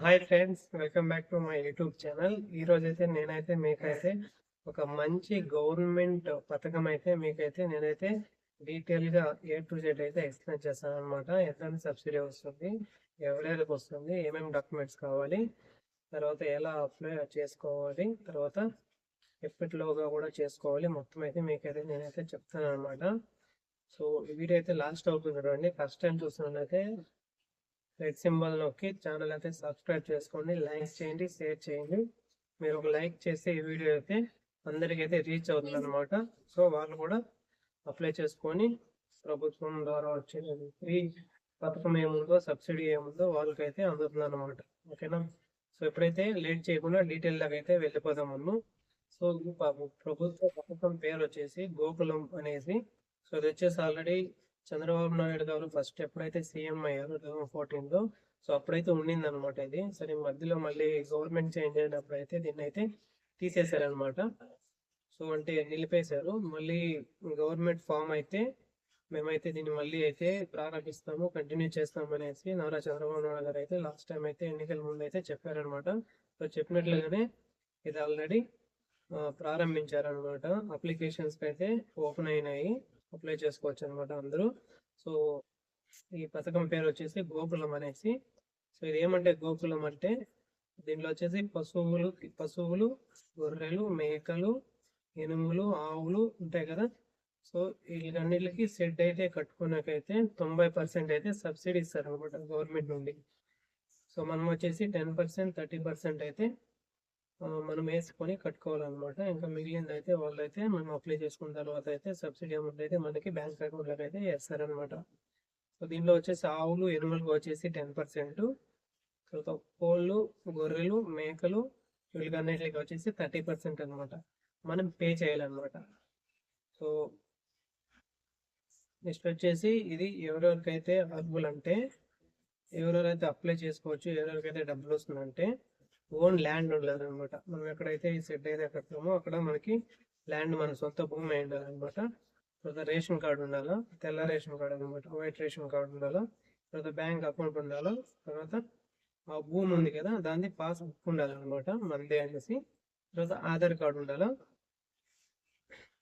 Hi friends welcome back to my YouTube channel ఈ రోజు అయితే నేనైతే మీకైతే ఒక మంచి గవర్నమెంట్ పథకం అయితే మీకైతే నేనైతే డీటెయిల్గా ఏ టు జెడ్ అయితే ఎక్స్ప్లెయిన్ చేస్తాను అనమాట ఎంత సబ్సిడీ వస్తుంది ఎవరెవరికి వస్తుంది ఏమేమి డాక్యుమెంట్స్ కావాలి తర్వాత ఎలా అప్లై చేసుకోవాలి తర్వాత ఎప్పటిలోగా కూడా చేసుకోవాలి మొత్తం అయితే మీకైతే నేనైతే చెప్తాను అనమాట సో వీడియో అయితే లాస్ట్ అవుతుంది చూడండి. ఫస్ట్ టైం చూస్తున్నట్లయితే రెడ్ సింబల్ నొక్కి ఛానల్ అయితే సబ్స్క్రైబ్ చేసుకోండి లైక్ చేయండి షేర్ చేయండి. మీరు ఒక లైక్ చేస్తే ఈ వీడియో అయితే అందరికీ అయితే రీచ్ అవుతుంది అనమాట సో వాళ్ళు కూడా అప్లై చేసుకొని ప్రభుత్వం ద్వారా వచ్చే ఫ్రీ పథకం ఏముందో సబ్సిడీ ఏముందో వాళ్ళకైతే అందుతుంది అనమాట ఓకేనా? సో ఎప్పుడైతే లేట్ చేయకుండా డీటెయిల్ లాగా అయితే వెళ్ళిపోదాం మనం సో పాపం ప్రభుత్వ పథకం పేరు వచ్చేసి గోకులం అనేసి. సో ఇది వచ్చేసి ఆల్రెడీ చంద్రబాబు నాయుడు గారు ఫస్ట్ ఎప్పుడైతే సీఎం అయ్యారు టూ థౌసండ్ ఫోర్టీన్లో సో అప్పుడైతే ఉండింది అనమాట ఇది. సరే మధ్యలో మళ్ళీ గవర్నమెంట్ చేంజ్ అయినప్పుడు అయితే దీన్ని అయితే తీసేశారనమాట సో అంటే నిలిపేశారు. మళ్ళీ గవర్నమెంట్ ఫామ్ అయితే మేమైతే దీన్ని మళ్ళీ అయితే ప్రారంభిస్తాము కంటిన్యూ చేస్తాము అనేసి నారా చంద్రబాబు నాయుడు గారు అయితే లాస్ట్ టైం అయితే ఎన్నికల ముందు అయితే చెప్పారనమాట సో చెప్పినట్లుగానే ఇది ఆల్రెడీ ప్రారంభించారనమాట అప్లికేషన్స్ అయితే ఓపెన్ అయినాయి. అప్లై చేసుకోవచ్చు అనమాట అందరూ. సో ఈ పథకం పేరు వచ్చేసి గోకులం అనేసి. సో ఇది ఏమంటే గోకులం అంటే దీనిలో వచ్చేసి పశువులు పశువులు గొర్రెలు మేకలు ఎనుములు ఆవులు ఉంటాయి కదా. సో వీటన్నిటికి షెడ్ అయితే కట్టుకున్నాకైతే తొంభై పర్సెంట్ అయితే సబ్సిడీ ఇస్తారు అనమాట గవర్నమెంట్ నుండి. సో మనం వచ్చేసి టెన్ పర్సెంట్ థర్టీ పర్సెంట్ అయితే మనం వేసుకొని కట్టుకోవాలన్నమాట. ఇంకా మిగిలింది అయితే వాళ్ళు అయితే మనం అప్లై చేసుకున్న తర్వాత అయితే సబ్సిడీ అమౌంట్ అయితే మనకి బ్యాంక్ అకౌంట్లోకి అయితే వేస్తారనమాట సో దీనిలో వచ్చేసి ఆవులు ఎనుమలకు వచ్చేసి టెన్ పర్సెంట్. తర్వాత కోళ్ళు గొర్రెలు మేకలు వీళ్ళకన్నిటికి వచ్చేసి థర్టీ పర్సెంట్ అనమాట మనం పే చేయాలన్నమాట. సో నెక్స్ట్ వచ్చేసి ఇది ఎవరెవరికైతే అర్హులు అంటే ఎవరెవరైతే అప్లై చేసుకోవచ్చు ఎవరెవరికైతే డబ్బులు వస్తుందంటే ఓన్ ల్యాండ్ ఉండదు అనమాట మనం ఎక్కడైతే ఈ సెట్ అయితే కడతామో అక్కడ మనకి ల్యాండ్ మన సొంత భూమి అయి ఉండాలన్నమాట. తర్వాత రేషన్ కార్డు ఉండాలా తెల్ల రేషన్ కార్డు అనమాట వైట్ రేషన్ కార్డు ఉండాలా తర్వాత బ్యాంక్ అకౌంట్ ఉండాలా తర్వాత ఆ భూమి ఉంది కదా దాన్ని పాస్ బుక్ ఉండాలన్నమాట మనదే అనేసి. తర్వాత ఆధార్ కార్డు ఉండాలా.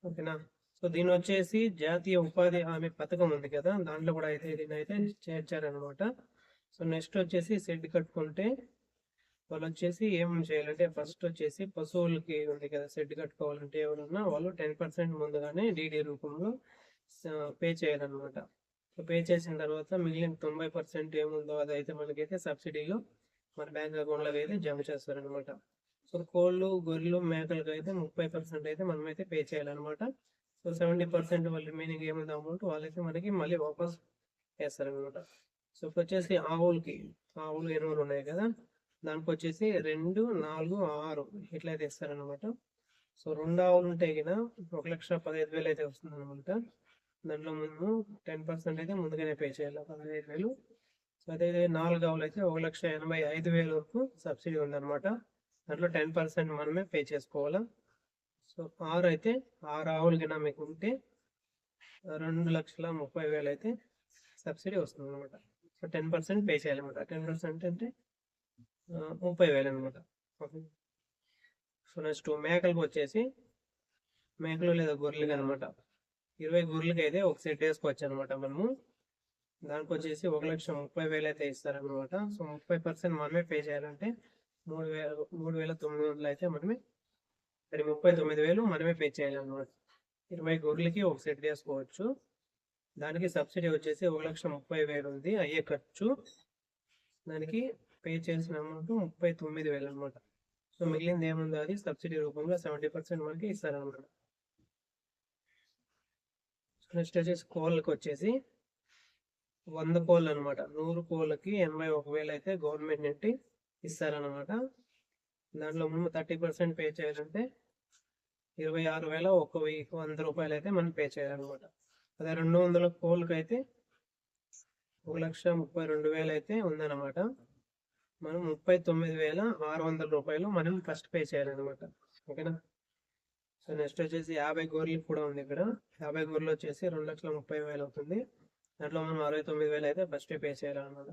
ఓకేనా? సో దీని వచ్చేసి జాతీయ ఉపాధి హామీ పథకం ఉంది కదా దాంట్లో కూడా అయితే దీన్ని అయితే చేర్చారనమాట సో నెక్స్ట్ వచ్చేసి షెడ్ కట్టుకుంటే వాళ్ళు వచ్చేసి ఏమేమి చేయాలంటే ఫస్ట్ వచ్చేసి పశువులకి ఉంది కదా షెడ్ కట్టుకోవాలంటే ఎవరన్నా వాళ్ళు టెన్ పర్సెంట్ ముందుగానే డీడీ రూపంలో పే చేయాలన్నమాట. సో పే చేసిన తర్వాత మిగిలిన తొంభై పర్సెంట్ ఏముందో అదైతే మనకైతే సబ్సిడీలో మన బ్యాంక్ అకౌంట్లోకి అయితే జమ చేస్తారనమాట సో కోళ్ళు గొర్రెలు మేకలకు అయితే ముప్పై పర్సెంట్ అయితే మనమైతే పే చేయాలన్నమాట. సో సెవెంటీ పర్సెంట్ వాళ్ళు రిమైనింగ్ ఏముంది అమౌంట్ వాళ్ళైతే మనకి మళ్ళీ వాపస్ వేస్తారనమాట సో వచ్చేసి ఆవులకి ఆవులు ఎరువులు ఉన్నాయి కదా దానికి వచ్చేసి రెండు నాలుగు ఆరు ఇట్లా అయితే ఇస్తారనమాట సో రెండు ఆవులు ఉంటే గిన ఒక లక్ష పదహైదు వేలు అయితే వస్తుంది అనమాట దాంట్లో మేము టెన్ పర్సెంట్ అయితే ముందుగానే పే చేయాలి. పదహైదు వేలు. సో అదే నాలుగు ఆవులు అయితే ఒక లక్ష ఎనభై ఐదు వేల వరకు సబ్సిడీ ఉందన్నమాట. దాంట్లో టెన్ పర్సెంట్ మనమే పే చేసుకోవాలా. సో ఆరు అయితే ఆరు ఆవులు గిన మీకు ఉంటే రెండు లక్షల ముప్పై వేలు అయితే సబ్సిడీ వస్తుంది అనమాట సో టెన్ పర్సెంట్ పే చేయాలన్నమాట. టెన్ పర్సెంట్ అంటే ముప్పై వేలు అనమాట ఓకే. సో నెక్స్ట్ మేకలకు వచ్చేసి మేకలు లేదా గొర్రెలు అనమాట ఇరవై గొర్రెలకి అయితే ఒక సెట్ వేసుకోవచ్చు అనమాట మనము. దానికి వచ్చేసి ఒక లక్ష ముప్పై వేలు అయితే ఇస్తారనమాట. సో ముప్పై పర్సెంట్ మనమే పే చేయాలంటే మూడు వేల మూడు వేల తొమ్మిది వందలు అయితే మనమే మరి ముప్పై తొమ్మిది వేలు మనమే పే చేయాలన్నమాట ఇరవై గొర్రెలకి ఒక సెట్ వేసుకోవచ్చు. దానికి సబ్సిడీ వచ్చేసి ఒక లక్ష ముప్పై వేలు ఉంది అయ్యే ఖర్చు. దానికి పే చేసిన అమౌంట్ ముప్పై తొమ్మిది వేలు అనమాట సో మిగిలింది ఏముందో? అది సబ్సిడీ రూపంలో సెవెంటీ పర్సెంట్ మనకి ఇస్తారనమాట. నెక్స్ట్ వచ్చేసి కోళ్ళకి వచ్చేసి వంద కోళ్ళు అనమాట నూరు కోళ్ళకి ఎనభై ఒక వేలు అయితే గవర్నమెంట్ నుండి ఇస్తారనమాట. దాంట్లో మనం థర్టీ పర్సెంట్ పే చేయాలంటే ఇరవై ఆరు వేల ఒక వెయ్యి వంద రూపాయలు అయితే మనం పే చేయాలన్నమాట. అదే రెండు వందల కోళ్ళకి అయితే ఒక లక్ష ముప్పై రెండు వేలు అయితే ఉందన్నమాట. మనం ముప్పై తొమ్మిది వేల ఆరు వందల రూపాయలు మనం ఫస్ట్ పే చేయాలన్నమాట. ఓకేనా? సో నెక్స్ట్ వచ్చేసి యాభై గోర్లు కూడా ఉంది ఇక్కడ. యాభై గోర్లు వచ్చేసి రెండు లక్షల ముప్పై వేలు అవుతుంది. దాంట్లో మనం అరవై తొమ్మిది వేలు అయితే ఫస్ట్ పే చేయాలన్నమాట.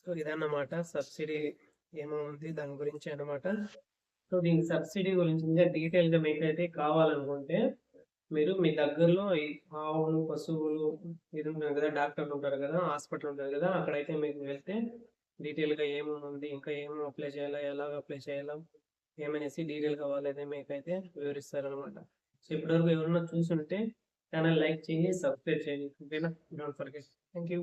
సో ఇదన్నమాట సబ్సిడీ ఏమో ఉంది దాని గురించి అన్నమాట. సో దీనికి సబ్సిడీ గురించి ఇంకా డీటెయిల్ మీకైతే కావాలనుకుంటే మీరు మీ దగ్గరలో ఈ ఆవులు పశువులు ఇది ఉంటుంది కదా డాక్టర్లు ఉంటారు కదా హాస్పిటల్ ఉంటుంది కదా అక్కడైతే మీకు వెళ్తే డీటెయిల్గా ఏమేమి ఉంది ఇంకా ఏం అప్లై చేయాలా ఎలాగ అప్లై చేయాలా ఏమనేసి డీటెయిల్గా వాళ్ళైతే మీకైతే వివరిస్తారనమాట సో ఇప్పటివరకు ఎవరైనా చూసుంటే ఛానల్ లైక్ చేయండి సబ్స్క్రైబ్ చేయండి ఓకేనా? Don't forget thank you